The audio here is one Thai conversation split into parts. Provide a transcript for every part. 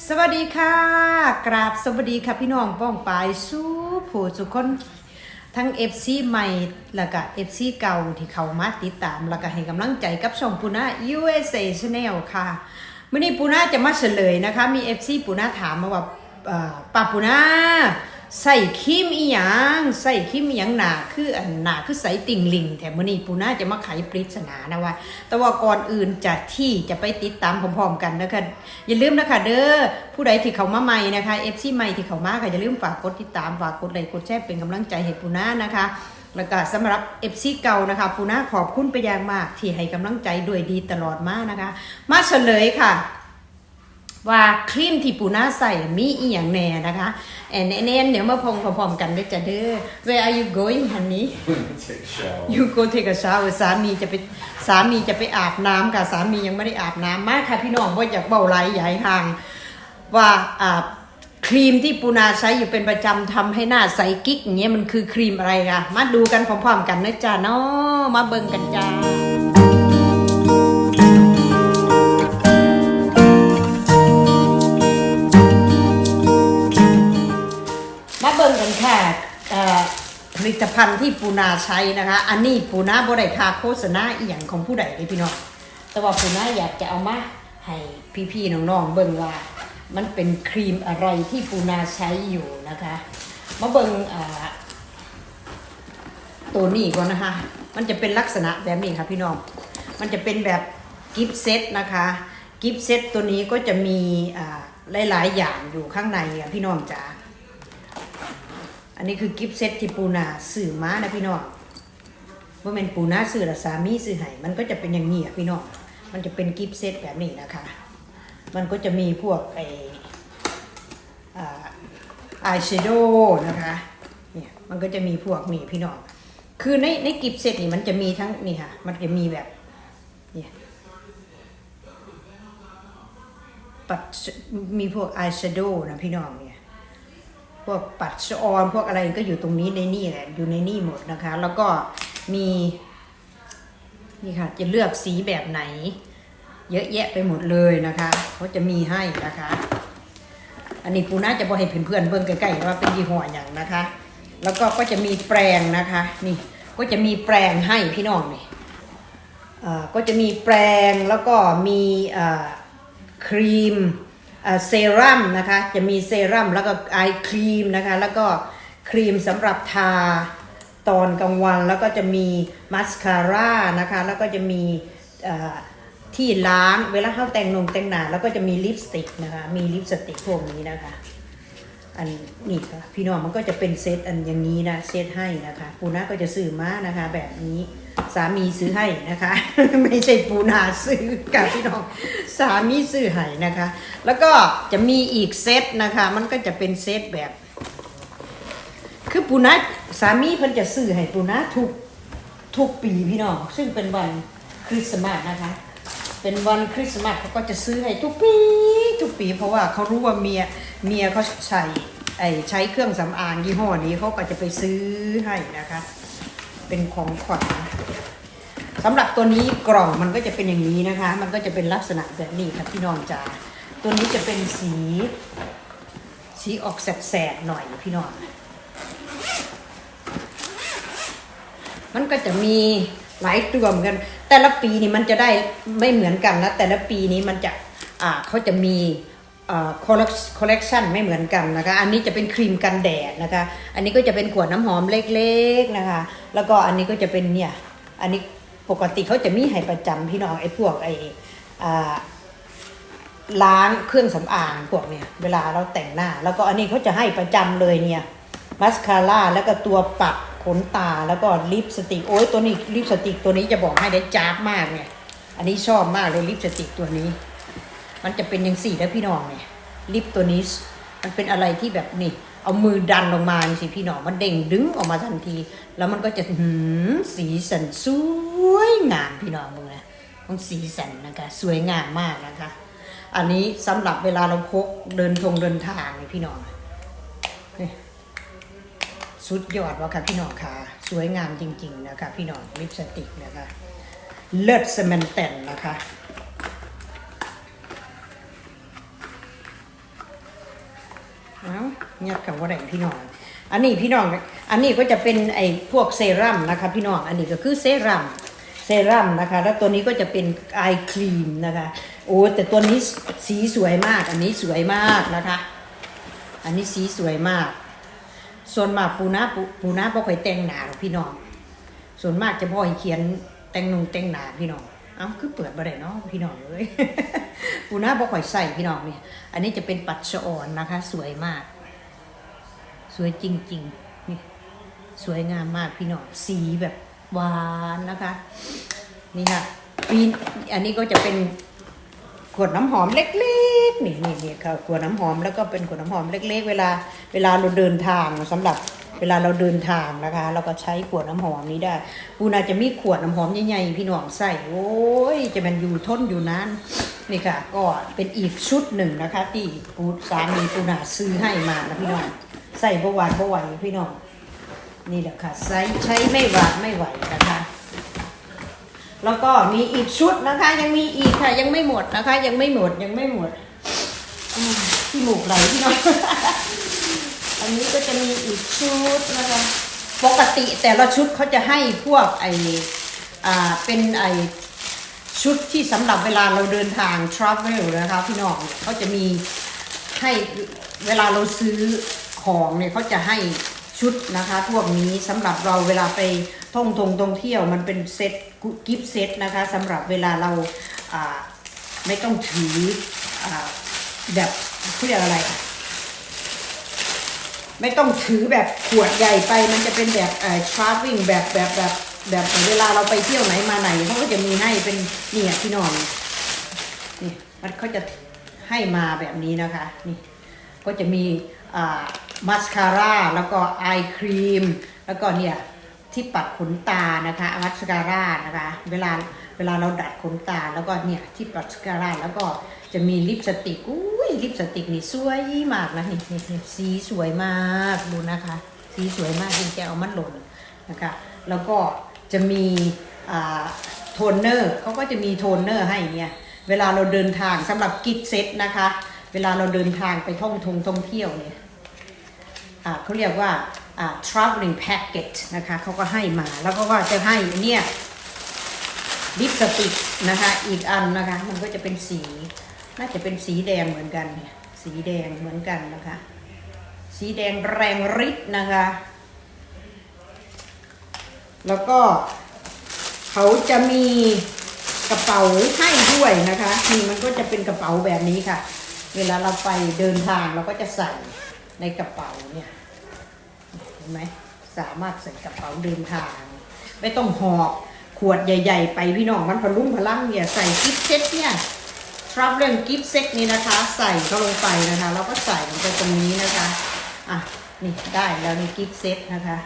สวัสดีค่ะ กราบสวัสดีค่ะพี่น้องป้องปายสู้ผู้สุคนทั้ง FC ใหม่แล้วก็ FC เก่าที่เขามาติดตาม แล้วก็ให้กำลังใจกับช่องปูนา USA Channel ค่ะมื่อนี้ปูนาจะมาเฉลยนะคะ มี FC ปูนาถามมาว่าป้าปูนา ใส่ครีมอีหยังใส่ครีมอีหยังหนาคืออันหนาคือใส่ติ่งลิงแถมมื่อนี้ปูนาจะมาไขปริศนานะว่า แต่ว่าก่อนอื่นจะที่จะไปติดตามพร้อมๆกันนะคะอย่าลืมนะคะเด้อผู้ใดที่เขามาใหม่นะคะเอฟซีใหม่ที่เขามาค่ะอย่าลืมฝากกดติดตามฝากกดไลค์กดแชร์เป็นกำลังใจให้ปูนานะคะแล้วก็สำหรับเอฟซีเก่านะคะปูนาขอบคุณไปอย่างมากที่ให้กำลังใจด้วยดีตลอดมานะคะ มาเฉลยค่ะ ว่าครีมที่ปูนาใส่มีอีหยังแน่นะคะแอนแอนเดี๋ยวมาพงพร้อมๆกันด้วยจ้ะเด้อ Where are you going honey Take a shower. you go take a shower สามีจะไปสามีจะไปอาบน้ำค่ะสามียังไม่ได้อาบน้ำมากค่ะพี่น้องว่าอยากเบาไหลใหญ่ห่าง ว่าอ่าครีมที่ปูนาใช้อยู่เป็นประจำทำให้หน้าใสกิ๊กอย่างเงี้ยมันคือครีมอะไรคะมาดูกันพร้อมๆกันนะจ๊ะเนาะมาเบิ่งกันจ้ามา ตภัณฑ์ที่ปูนาใช้นะคะ อันนี้ปูนาบ่ได้ค่าโฆษณาอีหยังของผู้ใดเลยพี่น้องแต่ว่าปูนาอยากจะเอามาให้พี่ๆน้องๆเบิ่งว่ามันเป็นครีมอะไรที่ปูนาใช้อยู่นะคะ มาเบิ่งอ่าตัวนี้ก่อนนะคะ มันจะเป็นลักษณะแบบนี้ค่ะพี่น้อง มันจะเป็นแบบกิฟต์เซตนะคะกิฟต์เซตตัวนี้ก็จะมีหลายๆอย่างอยู่ข้างในอะพี่น้องจ๋า อันนี้คือกิฟต์เซตที่ปูนาสื่อม้านะพี่น้องว่าเป็นปูนาสื่อละสามีสื่อให้มันก็จะเป็นอย่างนี้อะพี่น้องมันจะเป็นกิฟต์เซตแบบนี้นะคะ มันก็จะมีพวกไออายแชโดว์นะคะเนี่ยมันก็จะมีพวกนี่พี่น้องคือในในกิฟต์เซตนี่มันจะมีทั้งนี่ค่ะมันจะมีแบบเนี่ยปัดมีพวกอายแชโดว์นะพี่น้องเนี่ย พวกปัดชออนพวกอะไรก็อยู่ตรงนี้ในนี่แหละอยู่ในนี่หมดนะคะ แล้วก็มีนี่ค่ะจะเลือกสีแบบไหน เยอะแยะไปหมดเลยนะคะเขาจะมีให้นะคะ อันนี้ปูน่าจะบอกให้เพื่อนๆเบิ่งใกล้ๆว่าเป็นยี่ห้ออย่างนะคะ แล้วก็ก็จะมีแปรงนะคะนี่ก็จะมีแปรงให้พี่น้องนี่อ่อก็จะมีแปรงแล้วก็มีครีม เซรั่มนะคะจะมีเซรั่มแล้วก็ไอครีมนะคะแล้วก็ครีมสำหรับทาตอนกลางวันแล้วก็จะมีมาสคาร่านะคะแล้วก็จะมีที่ล้างเวลาเข้าแต่งนงแต่งหน้าแล้วก็จะมีลิปสติกนะคะมีลิปสติกพวกนี้นะคะอันนี้ค่ะพี่น้องมันก็จะเป็นเซตอันอย่างนี้นะเซตให้นะคะปูนาก็จะซื้อมานะคะแบบนี้ สามีซื้อให้นะคะ ไม่ใช่ปูนาซื้อกับพี่น้องสามีซื้อให้นะคะ แล้วก็จะมีอีกเซตนะคะ มันก็จะเป็นเซตแบบ คือปูนาสามีเพิ่นจะซื้อให้ปูนาทุกทุกปีพี่น้องซึ่งเป็นวันคริสต์มาสนะคะ เป็นวันคริสต์มาสเขาก็จะซื้อให้ทุกปีทุกปี เพราะว่าเขารู้ว่าเมียเมียเขาใช้ไอใช้เครื่องสำอางยี่ห้อนี้เขาก็จะไปซื้อให้นะคะ เป็นของขวัญ สำหรับตัวนี้กล่องมันก็จะเป็นอย่างนี้นะคะ มันก็จะเป็นลักษณะแบบนี้ครับพี่น้องจ๋าตัวนี้จะเป็นสี สีออกแสบๆหน่อยพี่น้องมันก็จะมีหลายตัวเหมือนกัน แต่ละปีนี่มันจะได้ไม่เหมือนกันนะแต่ละปีนี้มันจะอ่าเขาจะมีคอลเลกชันไม่เหมือนกันนะคะ อันนี้จะเป็นครีมกันแดดนะคะ อันนี้ก็จะเป็นขวดน้ำหอมเล็กๆนะคะ แล้วก็อันนี้ก็จะเป็นเนี่ย อันนี้ปกติเขาจะมีให้ประจำพี่น้องไอ้พวกไอ้ล้างเครื่องสำอางพวกเนี่ยเวลาเราแต่งหน้า แล้วก็อันนี้เขาจะให้ประจำเลยเนี่ยมัสคาร่าแล้วก็ตัวปัดขนตาแล้วก็ลิปสติกโอ้ยตัวนี้ลิปสติกตัวนี้จะบอกให้ได้จ้าบมากเนี่ย อันนี้ชอบมากเลยลิปสติกตัวนี้ มันจะเป็นยังสี่แล้วพี่น้องเนี่ยลิปตัวนี้มันเป็นอะไรที่แบบนี่ เอามือดันลงมาสิพี่น้องมันเด้งดึงออกมาทันที แล้วมันก็จะหืมสีสันสวยงามพี่น้องมึงนะมันสีสันนะคะสวยงามมากนะคะ อันนี้สำหรับเวลาเราพกเดินทงเดินทางนี่พี่น้องสุดยอดวะค่ะพี่น้องค่ะ สวยงามจริง ๆ นะคะ พี่น้องลิปสติกนะคะ เลิศสแมนแตนนะคะ ยัดคำว่าแดงพี่น้อง อันนี้พี่น้อง อันนี้ก็จะเป็นไอ้พวกเซรั่มนะคะ พี่น้อง อันนี้ก็คือเซรั่ม เซรั่มนะคะ แล้วตัวนี้ก็จะเป็นไอครีมนะคะ โอ้แต่ตัวนี้สีสวยมาก อันนี้สวยมากนะคะ อันนี้สีสวยมาก ส่วนมากปูนาปูปูนาบ่ค่อยแต่งหนาหรอกพี่น้อง ส่วนมากจะบ่ให้เขียนแต่งนุงแต่งหนาพี่น้องเอ้าคือเปิดบ่ได้เนาะพี่น้องเอ้ยปูนาบ่ค่อยใส่พี่น้องเนี่ย อันนี้จะเป็นปัดชะอ่อนนะคะ สวยมาก สวยจริงๆนี่สวยงามมากพี่น้องสีแบบหวานนะคะ นี่ค่ะปีนอันนี้ก็จะเป็นขวดน้ำหอมเล็กๆนี่นี่นี่ค่ะขวดน้ำหอมแล้วก็เป็นขวดน้ำหอมเล็ก ๆ เวลาเวลาเราเดินทางสำหรับเวลาเราเดินทางนะคะ เราก็ใช้ขวดน้ำหอมนี้ได้ปูนาจะมีขวดน้ำหอมใหญ่ๆพี่น้องใส่โอ้ยจะมันอยู่ทนอยู่นานนี่ค่ะ ก็เป็นอีกชุดหนึ่งนะคะ ที่ปูสามีปูนาซื้อให้มานะพี่น้อง ใส่บหวานบไหวพี่น้องนี่แหละค่ะใช้ใช้ไม่หวานไม่ไหวนะคะ แล้วก็มีอีกชุดนะคะ ยังมีอีกค่ะยังไม่หมดนะคะ ยังไม่หมดยังไม่หมดที่หมูกไหลพี่น้องอันนี้ก็จะมีอีกชุดนะคะปกติแต่ละชุดเขาจะให้พวกไออ่าเป็นไอชุดที่สำหรับเวลาเราเดินทาง travel นะคะพี่น้องเขาจะมีให้เวลาเราซื้อ ของเนี่ยเขาจะให้ชุดนะคะพวกนี้สำหรับเราเวลาไปท่องทงท่องเที่ยวมันเป็นเซ็ตกิฟต์เซ็ตนะคะสำหรับเวลาเราไม่ต้องถืออแบบเขาเรียกอะไร ไม่ต้องถือแบบขวดใหญ่ไป มันจะเป็นแบบเอ่อ traveling แบบแบบแบบแบบเวลาเราไปเที่ยวไหนมาไหนเขาก็จะมีให้เป็นเนี่ยพี่น้องนี่มันเขาจะให้มาแบบนี้นะคะนี่ก็จะมีอ่า มาสคาร่าแล้วก็ไอครีมแล้วก็เนี่ยที่ปัดขนตานะคะมาสคาร่านะคะเวลาเวลาเราดัดขนตาแล้วก็เนี่ยที่ปัดมาสคาร่าแล้วก็จะมีลิปสติกอุ้ยลิปสติกนี่สวยมากนะนี่นี่สีสวยมากดูนะคะ สีสวยมากจริงแกเอามันหล่นนะคะแล้วก็จะมีอ่าโทนเนอร์เขาก็จะมีโทนเนอร์ให้เนี่ยเวลาเราเดินทางสำหรับกิฟต์เซตนะคะ เวลาเราเดินทางไปท่องทงท่องเที่ยวเนี่ย เขาเรียกว่า traveling package นะคะเขาก็ให้มาแล้วก็ว่าจะให้เนี่ยลิปสติกนะคะ อีกอันนะคะ มันก็จะเป็นสี น่าจะเป็นสีแดงเหมือนกันเนี่ยสีแดงเหมือนกันนะคะ สีแดงแรงฤทธิ์นะคะ แล้วก็เขาจะมีกระเป๋าให้ด้วยนะคะนี่มันก็จะเป็นกระเป๋าแบบนี้ค่ะ เวลาเราไปเดินทางเราก็จะใส่ ในกระเป๋าเนี่ยเห็นไหมสามารถใส่กระเป๋าเดินทาง ไม่ต้องหอบขวดใหญ่ ๆ ไปพี่น้องมันพลุ่งพลังเนี่ยใส่กิฟต์เซ็ตเนี่ย traveling gift set นี้นะคะ ใส่เข้าลงไปนะคะ แล้วก็ใส่ลงไปตรงนี้นะคะอะนี่ได้แล้วนี่กิฟต์เซ็ตนะคะ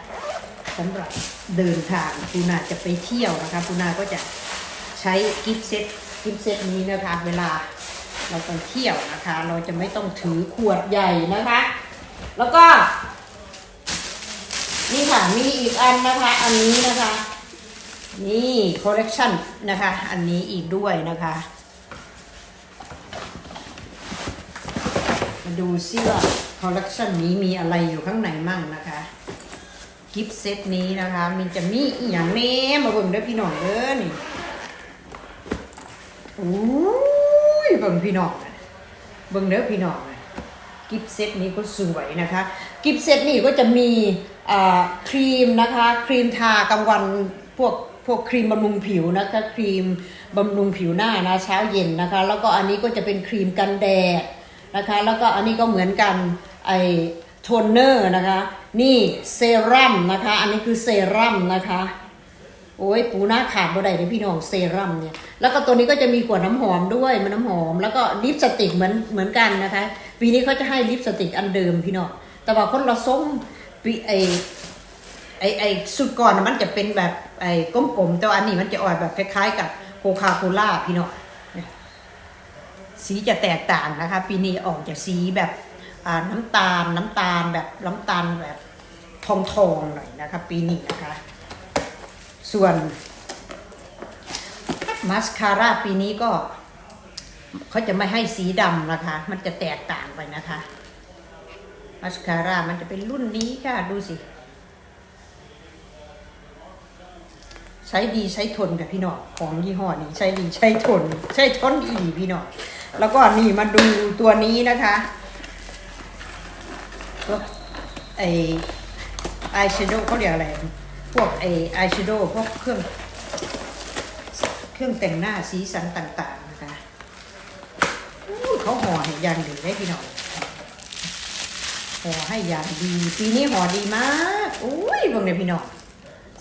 สำหรับเดินทางปูนาจะไปเที่ยวนะคะปูนาก็จะใช้กิฟต์เซ็ตกิฟต์เซ็ตนี้นะคะ เวลาเราไปเที่ยวนะคะ เราจะไม่ต้องถือขวดใหญ่นะคะ แล้วก็ นี่ค่ะมีอีกอันนะคะ อันนี้นะคะ นี่คอลเลกชันนะคะ อันนี้อีกด้วยนะคะ มาดูซิว่าคอลเลกชันนี้มีอะไรอยู่ข้างในมั่งนะคะกิฟต์เซตนี้นะคะ มันจะมีอย่างแนี้มาเบิ่งเด้อพี่น้องเด้อนี่โอ้ยเบิ่งพี่น้องนะเบิ่งเด้อพี่น้องน กิฟเซตนี้ก็สวยนะคะ กิฟเซตนี้ก็จะมีครีมนะคะ ครีมทากลางวันพวกพวกครีมบำรุงผิวนะคะครีมบำรุงผิวหน้านะเช้าเย็นนะคะ แล้วก็อันนี้ก็จะเป็นครีมกันแดดนะคะ แล้วก็อันนี้ก็เหมือนกันไอโทนเนอร์นะคะ นี่เซรั่มนะคะ อันนี้คือเซรั่มนะคะโอ้ยปูหน้าขาดบ่ได้เลยพี่น้องเซรั่มเนี่ย แล้วก็ตัวนี้ก็จะมีขวดน้ำหอมด้วยมันน้ำหอม แล้วก็ลิปสติกเหมือนเหมือนกันนะคะ ปีนี้เขาจะให้ลิปสติกอันเดิมพี่น้องแต่ว่าคนละส้มปีไอไอไอสุดก่อนมันจะเป็นแบบไอ้กลมๆแต่อันนี้มันจะออกแบบคล้ายๆ กับโคคาโคล่าพี่น้องสีจะแตกต่างนะคะ ปีนี้ออกจากสีแบบอ่าน้ำตาลน้ำตาลแบบน้ำตาลแบบทองทองๆหน่อยนะคะ ปีนี้นะคะ ส่วน มาสคาร่าปีนี้ก็ เขาจะไม่ให้สีดำนะคะ มันจะแตกต่างไปนะคะมัสคาร่ามันจะเป็นรุ่นนี้ค่ะ ดูสิใช้ดีใช้ทนกับพี่น้องของยี่ห้อนี้ใช้ดีใช้ทน ใช้ทนอีพี่น้องแล้วก็นี่มาดูตัวนี้นะคะตัวไอแชโดว์เขาเรียกอะไร พวกไออแชโดว์พวกเครื่อง เครื่องแต่งหน้าสีสันต่าง ๆ นะคะอู้เขาห่อ ให้อยังดีได้พี่น้องห่อให้อย่างดี ปีนี้ห่อดีมากอุ้ยพวกเนี่ยพี่น้อง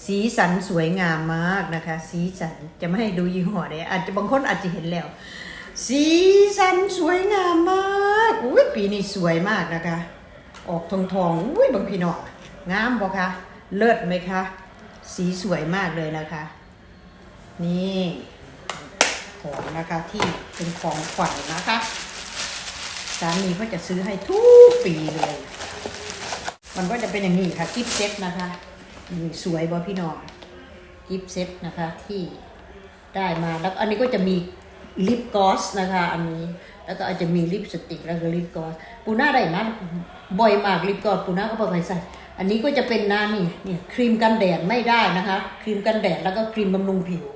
สีสันสวยงามมากนะคะ สีสันจะไม่ให้ดูยี่ห้อเลยอาจจะบางคนอาจจะเห็นแล้ว สีสันสวยงามมากอุ้ยปีนี้สวยมากนะคะ ออกทองทองๆอุ้ยบางพี่น้องงามบ่คะเลิศไหมคะ สีสวยมากเลยนะคะ นี่ของนะคะที่เป็นของขวัญนะคะ สามีก็จะซื้อให้ทุกปีเลย มันก็จะเป็นอย่างนี้ค่ะกิฟต์เซ็ตนะคะนี่สวยบ่พี่น้องกิฟต์เซ็ตนะคะที่ได้มาแล้วอันนี้ก็จะมีลิปกลอสนะคะอันนี้แล้วก็อาจจะมีลิปสติกแล้วก็ลิปกลอสปูน่าได้มาบ่อยมากลิปกลอสปูน่าก็บอกไปใส่อันนี้ก็จะเป็นหน้านี่เนี่ยครีมกันแดดไม่ได้นะคะ ครีมกันแดดแล้วก็ครีมบำรุงผิว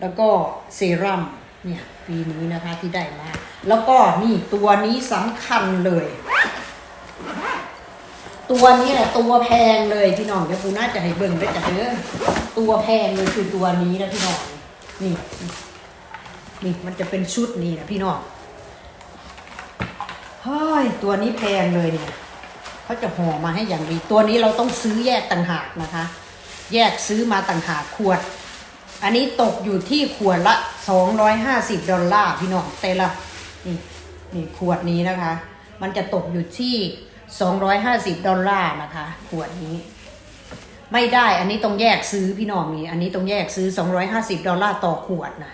แล้วก็เซรั่มเนี่ยปีนี้นะคะที่ได้มา แล้วก็นี่ตัวนี้สำคัญเลย ตัวนี้แหละตัวแพงเลยพี่น้องเดี๋ยวปูน่าจะให้เบิ่งได้จากเด้อตัวแพงเลยคือตัวนี้นะพี่น้องนี่นี่นี่มันจะเป็นชุดนี้นะพี่น้องเฮ้ยตัวนี้แพงเลยเนี่ยเขาจะห่อมาให้อย่างดี ตัวนี้เราต้องซื้อแยกต่างหากนะคะ แยกซื้อมาต่างหากขวด อันนี้ตกอยู่ที่ขวดละ 250 ดอลลาร์พี่น้องแต่ละ นี่นี่ขวดนี้นะคะ มันจะตกอยู่ที่ 250 ดอลลาร์นะคะ ขวดนี้ ไม่ได้อันนี้ต้องแยกซื้อพี่น้องนี่อันนี้ต้องแยกซื้อ 250 ดอลลาร์ต่อขวดนะ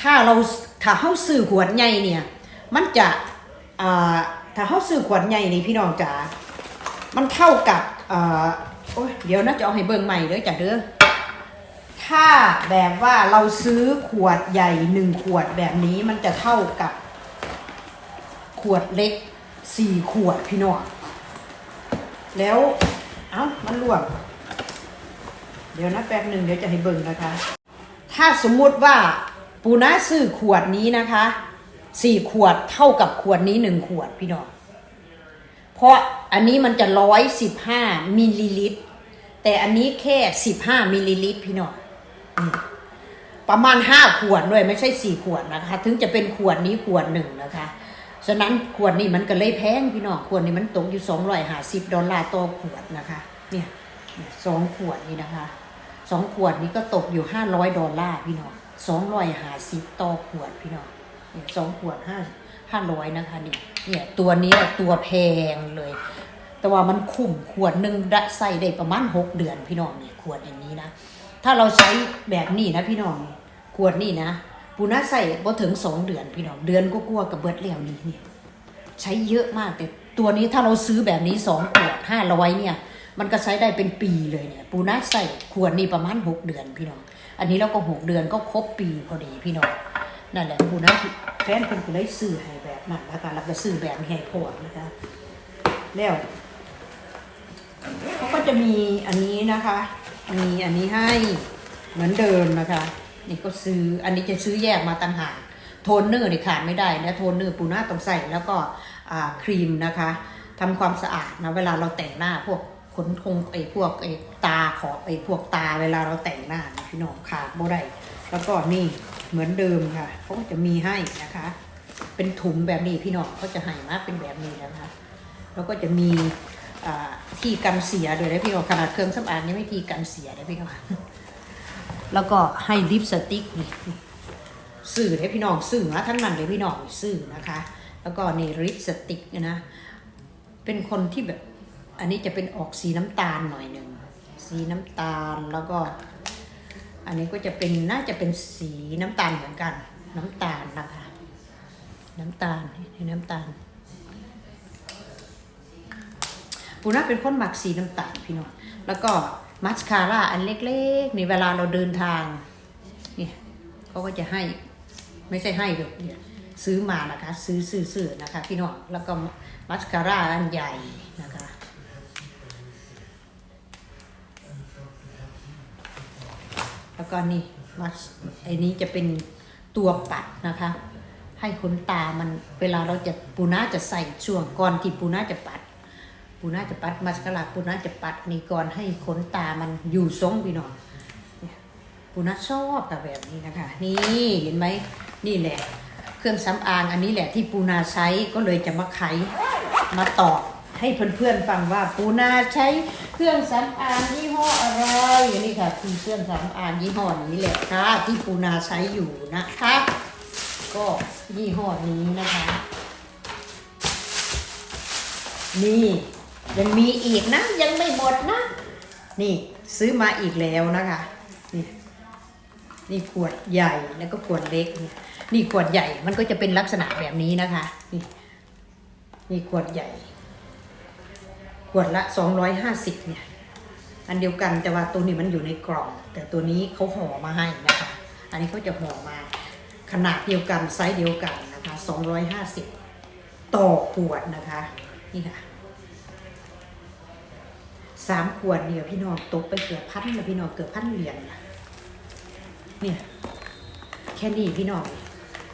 ถ้าเราถ้าเขาซื้อขวดใหญ่เนี่ย มันจะอ่าถ้าเขาซื้อขวดใหญ่นี่พี่น้องจ๋ามันเท่ากับอ่าโอ้ยเดี๋ยวนะจะเอาให้เบิ่งใหม่เด้อจ้ะเด้อ ถ้าแบบว่าเราซื้อขวดใหญ่หนึ่งขวดแบบนี้มันจะเท่ากับ ขวดเล็กสี่ขวดพี่น้องแล้วเอ้ามันรวม เดี๋ยวนะแป๊บหนึ่งเดี๋ยวจะให้เบิ่งนะคะ ถ้าสมมุติว่าปูนาซื้อขวดนี้นะคะสี่ขวดเท่ากับขวดนี้หนึ่งขวดพี่น้องเพราะอันนี้มันจะร้อยสิบห้ามิลลิลิตร แต่อันนี้แค่สิบห้ามิลลิลิตรพี่น้อง ประมาณห้าขวดด้วยไม่ใช่สี่ขวดนะคะ ถึงจะเป็นขวดนี้ขวดหนึ่งนะคะ ฉะนั้นขวดนี้มันก็เลยแพงพี่น้องขวดนี้มันตกอยู่สองร้อยห้าสิบดอลลาร์ต่อขวดนะคะ เนี่ยสองขวดนี้นะคะสองขวดนี้ก็ตกอยู่ห้าร้อยดอลลาร์พี่น้องสองร้อยห้าสิบต่อขวดพี่น้องเนี่ยสองขวดห้าห้าร้อยนะคะนี่เนี่ยตัวนี้ตัวแพงเลย แต่ว่ามันคุ้มขวดหนึ่งได้ใส่ได้ประมาณหกเดือนพี่น้องเนี่ยขวดอย่างนี้นะ ถ้าเราใช้แบบนี้นะพี่น้องขวดนี่นะปูน่าใส่บ่ถึงสองเดือนพี่น้องเดือนก็กลัวกับเบิดแล้วนี่เนี่ยใช้เยอะมากแต่ตัวนี้ถ้าเราซื้อแบบนี้สองขวดห้าร้อยเนี่ย มันก็ใช้ได้เป็นปีเลยเนี่ย ปูน่าใส่ขวดนี่ประมาณหกเดือนพี่น้องอันนี้เราก็หกเดือนก็ครบปีพอดีพี่น้องนั่นแหละปูน่าแฟนคนก็เลยซื้อให้แบบนั้นนะคะแล้วก็ซื้อแบบนี้ให้พ่อนะคะแล้วเขาก็จะมีอันนี้นะคะ มีอันนี้ให้เหมือนเดิมนะคะ นี่ก็ซื้ออันนี้จะซื้อแยกมาต่างหากโทนเนอร์นี่ขาดไม่ได้นะโทนเนอร์ปูน่าต้องใส่แล้วก็ครีมนะคะทำความสะอาดนะเวลาเราแต่งหน้าพวกขนคงไอ้พวกไอ้ตาขอบไอ้พวกตาเวลาเราแต่งหน้านะพี่น้องขาดบ่ได้แล้วก็นี่เหมือนเดิมค่ะเขาก็จะมีให้นะคะ เป็นถุงแบบนี้พี่น้องเขาจะให้มาเป็นแบบนี้นะคะ แล้วก็จะมี ทีกันเสียด้วยนะพี่น้องขนาดเครื่องสำอางนี่ไม่ทีกันเสียนะพี่น้องแล้วก็ให้ลิปสติกนี่สื่อให้พี่น้องสื่อนะทั้งนั้นเลยพี่น้องสื่อนะคะ แล้วก็นี่ลิปสติกนะเป็นคนที่แบบอันนี้จะเป็นออกสีน้ำตาลหน่อยหนึ่งสีน้ำตาลแล้วก็ อันนี้ก็จะเป็นน่าจะเป็นสีน้ำตาลเหมือนกัน น้ำตาลนะคะ น้ำตาลนี่น้ำตาล ปูน่าเป็นคนหมักสีน้ำตาลพี่น้องแล้วก็มัสคาร่าอันเล็กๆนี่เวลาเราเดินทางเนี่ยเขาก็จะให้ไม่ใช่ให้แบบเนี่ยซื้อมานะคะ ซื้อซื้อซื้อนะคะ พี่น้องแล้วก็มัสคาร่าอันใหญ่นะคะแล้วก็นี่มัสไอ้นี้จะเป็นตัวปัดนะคะ ให้ขนตามันเวลาเราจะปูน่าจะใส่ช่วงก่อนที่ปูน่าจะปัด ปูน่าจะปัดมัสคาร่าปูน่าจะปัดนี่ก่อนให้ขนตามันอยู่ทรงพี่น้องปูน่าชอบกับแบบนี้นะคะ นี่เห็นไหมนี่แหละ เครื่องสำอางอันนี้แหละที่ปูนาใช้ก็เลยจะมาไขมาตอบให้เพื่อนๆฟังว่าปูนาใช้เครื่องสำอางยี่ห้ออะไรนี่ค่ะคือเครื่องสำอางยี่ห้อนี้แหละค่ะที่ปูนาใช้อยู่นะคะ ก็ยี่ห้อนี้นะคะ นี่ ยังมีอีกนะ ยังไม่หมดนะ นี่ซื้อมาอีกแล้วนะคะนี่นี่ขวดใหญ่แล้วก็ขวดเล็ก นี่นี่ขวดใหญ่มันก็จะเป็นลักษณะแบบนี้นะคะ นี่นี่ขวดใหญ่ ขวดละสองร้อยห้าสิบเนี่ย อันเดียวกันแต่ว่าตัวนี้มันอยู่ในกล่อง แต่ตัวนี้เขาห่อมาให้นะคะ อันนี้เขาจะห่อมา ขนาดเดียวกันไซส์เดียวกันนะคะสองร้อยห้าสิบต่อขวดนะคะ นี่ค่ะ สามขวดเนี่ยพี่น้องตกไปเกือบพันนะพี่น้องเกือบพันเหรียญนะเนี่ย แค่นี้พี่น้อง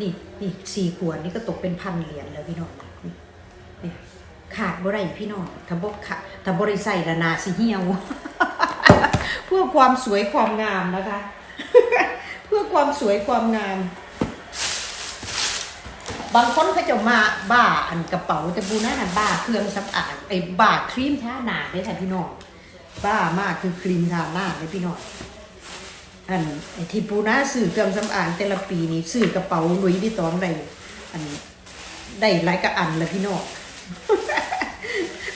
นี่นี่สี่ขวดนี่ก็ตกเป็นพันเหรียญแล้วพี่น้องนี่นี่ขาดบ่ได้พี่น้องถ้าบ่ขาถ้าบ่ได้ใส่ละนาสิเหี่ยว เพื่อความสวยความงามนะคะ เพื่อความสวยความงาม บางคนเขาจะมาบ้าอันกระเป๋าแต่บูน่าอันบ้าเครื่องสำอางไอ้บ้าครีมทาหน้าเลยค่ะพี่น้องบ้ามากคือครีมทาหน้าเลยพี่น้องอันไอ้ที่ปูน่าซื้อเครื่องสำอางแต่ละปีนี่ซื้อกระเป๋าลุยส์วิตองได้อันได้หลายกระอันเลยพี่น้อง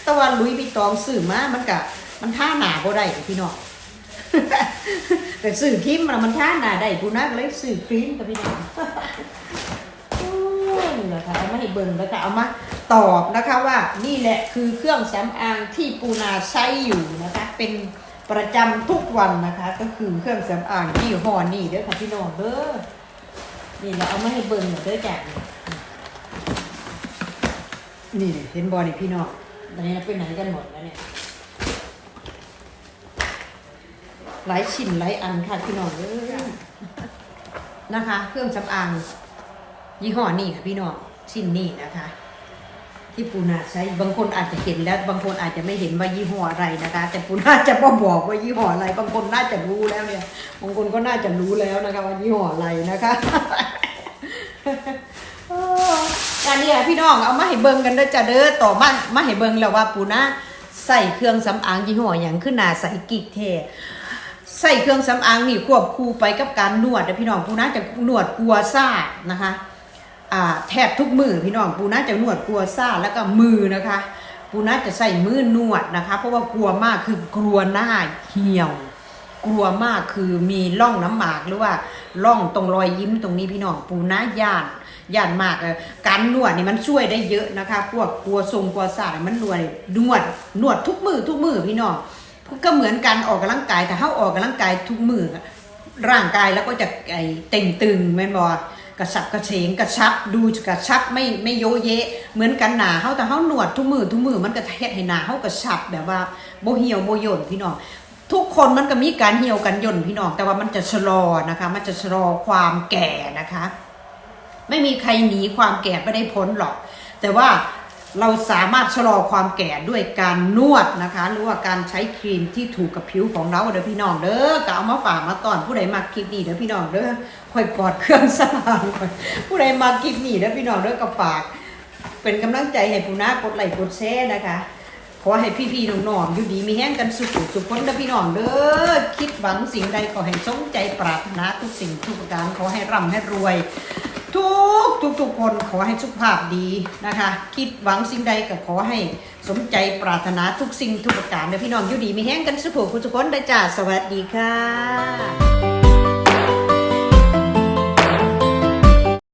แต่ว่าลุยส์วิตองซื้อมามันกะมันท่าหนาบ่ได้เลยพี่น้องแต่ซื้อครีมมันมันท่าหนาได้ปูน่าก็เลยซื้อครีมกับพี่น้อง นะคะเอามาให้เบิ่งแล้วก็เอามาตอบนะคะว่านี่แหละคือเครื่องสำอางที่ปูนาใช้อยู่นะคะเป็นประจำทุกวันนะคะ ก็คือเครื่องสำอางที่ห่อนี่เด้อค่ะพี่น้องเด้อนี่เราเอามาให้เบิ่งหน่อยเด้อจ้ะนี่เห็นบอลนี่พี่น้องตอนนี้เราไปไหนกันหมดแล้วเนี่ยหลายชิ้นหลายอันค่ะพี่น้องเด้อนะคะ เครื่องสำอางยี่ห้อนี่ค่ะพี่น้อง ชิ้นนี้นะคะ ที่ปูนาใช้บางคนอาจจะเห็นแล้ว บางคนอาจจะไม่เห็นว่ายี่ห้ออะไรนะคะ แต่ปูนาจะบ่บอกว่ายี่ห้ออะไร บางคนน่าจะรู้แล้วเนี่ย บางคนก็น่าจะรู้แล้วนะคะ ว่ายี่ห้ออะไรนะคะเอออันนี้ค่พี่น้องเอามาให้เบิ่งกันเด้อจ้ะเด้อต่อมามาให้เบิ่งแล้วว่าปูนาใส่เครื่องสำอางยี่ห้ออย่างขึ้นหนาใส่กิกเทใส่เครื่องสำอางนี่ควบคู่ไปกับการนวดนะพี่น้องปูน่าจะนวดกัวซ่านะคะ แทบทุกมือพี่น้องปูน่าจะนวดกลัวซ่าแล้วก็มือนะคะ ปูน่าจะใส่มือนวดนะคะ เพราะว่ากลัวมากคือกลัวหน้าเหี่ยว กลัวมากคือมีร่องน้ำหมากหรือว่าร่องตรงรอยยิ้มตรงนี้พี่น้องปูน่าย่านย่านมากเลยการนวดนี่มันช่วยได้เยอะนะคะ พวกกลัวทรงกลัวซ่าเนี่ยมันนวดนวดนวดทุกมือทุกมือพี่น้องก็เหมือนการออกกำลังกายแต่ถ้าออกกำลังกายทุกมือร่างกายแล้วก็จะไอเต่งตึงแม่นบอ กระสับกระเฉงกระชับดูกระชับไม่ไม่โยเยะ เหมือนกันหนาเขาแต่เขาหนวดทุกมือทุกมือมันก็เฮ็ดให้หนาเขากระชับแบบว่าโบเหี่ยวโบย่นพี่น้องทุกคนมันก็มีการเหี่ยวกันย่นพี่น้องแต่ว่ามันจะชะลอนะคะ มันจะชะลอความแก่นะคะ ไม่มีใครหนีความแก่ไม่ได้พ้นหรอก แต่ว่า เราสามารถชะลอความแก่ด้วยการนวดนะคะ หรือว่าการใช้ครีมที่ถูกกับผิวของเราเด้อพี่น้องเด้อก็เอามาฝากมาตอนผู้ใดมาคลิปนี้เด้อพี่น้องเด้อค่อยกอดเครื่องสำอางค่อยผู้ใดมาคลิปนี้เด้อพี่น้องเด้อก็ฝาก เป็นกำลังใจให้ผู้น้ากดไลค์กดแชร์นะคะ ขอให้พี่ๆน้องๆอยู่ดีมีแห้งกันสุขสุขพ้นเด้อพี่น้องเด้อคิดหวังสิ่งใดขอให้สมใจปรารถนาทุกสิ่งทุกประการขอให้ร่ำให้รวย ทุกทุกทุกคนขอให้สุขภาพดีนะคะ คิดหวังสิ่งใดก็ขอให้สมใจปรารถนาทุกสิ่งทุกประการเด้อพี่น้องอยู่ดีมีแห้งกันสุขสุกคนได้จ้าสวัสดีค่ะ